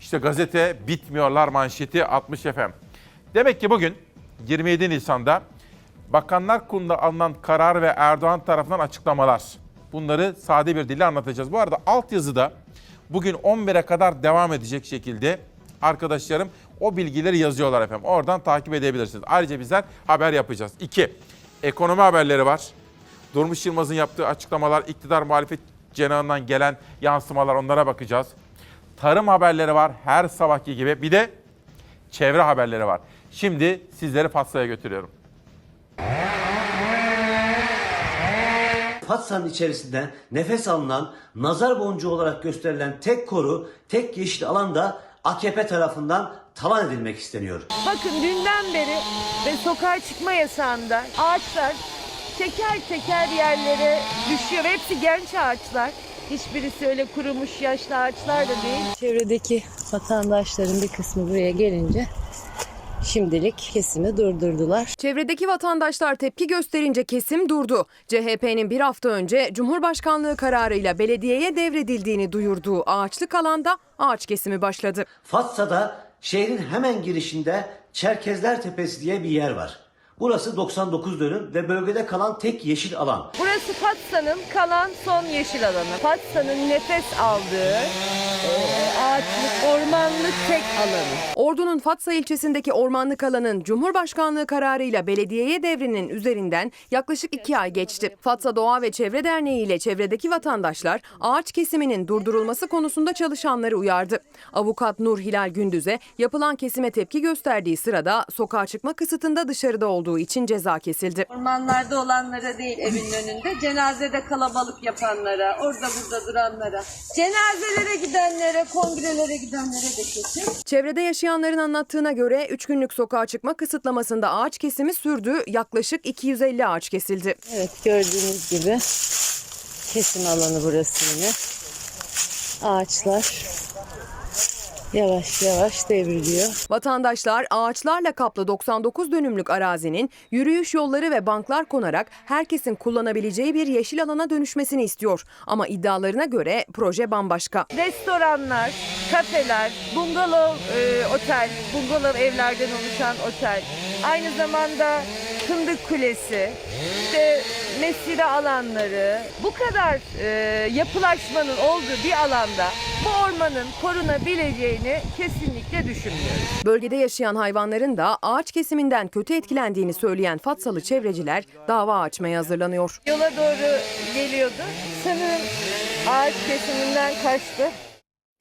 İşte gazete bitmiyorlar manşeti 60 efem. Demek ki bugün 27 Nisan'da Bakanlar Kurulu'nda alınan karar ve Erdoğan tarafından açıklamalar. Bunları sade bir dille anlatacağız. Bu arada altyazıda bugün 11'e kadar devam edecek şekilde arkadaşlarım o bilgileri yazıyorlar efendim. Oradan takip edebilirsiniz. Ayrıca bizler haber yapacağız. 2. Ekonomi haberleri var. Durmuş Yılmaz'ın yaptığı açıklamalar, iktidar muhalefet cenahından gelen yansımalar onlara bakacağız. Tarım haberleri var her sabahki gibi. Bir de çevre haberleri var. Şimdi sizleri Fatsa'ya götürüyorum. Fatsanın içerisinden nefes alınan, nazar boncuğu olarak gösterilen tek koru, tek yeşil alan da AKP tarafından talan edilmek isteniyor. Bakın dünden beri ve sokağa çıkma yasağında ağaçlar teker teker yerlere düşüyor. ve Hepsi genç ağaçlar. Hiçbirisi öyle kurumuş yaşlı ağaçlar da değil. Çevredeki vatandaşların bir kısmı buraya gelince şimdilik kesimi durdurdular. Çevredeki vatandaşlar tepki gösterince kesim durdu. CHP'nin bir hafta önce Cumhurbaşkanlığı kararıyla belediyeye devredildiğini duyurduğu ağaçlık alanda ağaç kesimi başladı. Fatsa'da şehrin hemen girişinde Çerkezler Tepesi diye bir yer var. Burası 99 dönüm ve bölgede kalan tek yeşil alan. Burası Fatsa'nın kalan son yeşil alanı. Fatsa'nın nefes aldığı e, ağaçlık, ormanlık tek alanı. Ordu'nun Fatsa ilçesindeki ormanlık alanın Cumhurbaşkanlığı kararıyla belediyeye devrinin üzerinden yaklaşık iki ay geçti. Fatsa Doğa ve Çevre Derneği ile çevredeki vatandaşlar ağaç kesiminin durdurulması konusunda çalışanları uyardı. Avukat Nur Hilal Gündüz'e yapılan kesime tepki gösterdiği sırada sokağa çıkma kısıtında dışarıda olduğu için ceza kesildi. Ormanlarda olanlara değil evin önünde, cenazede kalabalık yapanlara, orada burada duranlara, cenazelere gidenlere, kongrelere gidenlere Çevrede yaşayanların anlattığına göre 3 günlük sokağa çıkma kısıtlamasında ağaç kesimi sürdü. Yaklaşık 250 ağaç kesildi. Evet gördüğünüz gibi kesim alanı burası yine. Ağaçlar yavaş yavaş devriliyor. Vatandaşlar ağaçlarla kaplı 99 dönümlük arazinin yürüyüş yolları ve banklar konarak herkesin kullanabileceği bir yeşil alana dönüşmesini istiyor. Ama iddialarına göre proje bambaşka. Restoranlar, kafeler, bungalov e, otel, bungalov evlerden oluşan otel. Aynı zamanda Fındık Kulesi, işte mesire alanları. Bu kadar e, yapılaşmanın olduğu bir alanda bu ormanın korunabileceğini kesinlikle düşünmüyorum. Bölgede yaşayan hayvanların da ağaç kesiminden kötü etkilendiğini söyleyen Fatsalı çevreciler dava açmaya hazırlanıyor. Yola doğru geliyordu. Sanırım ağaç kesiminden kaçtı.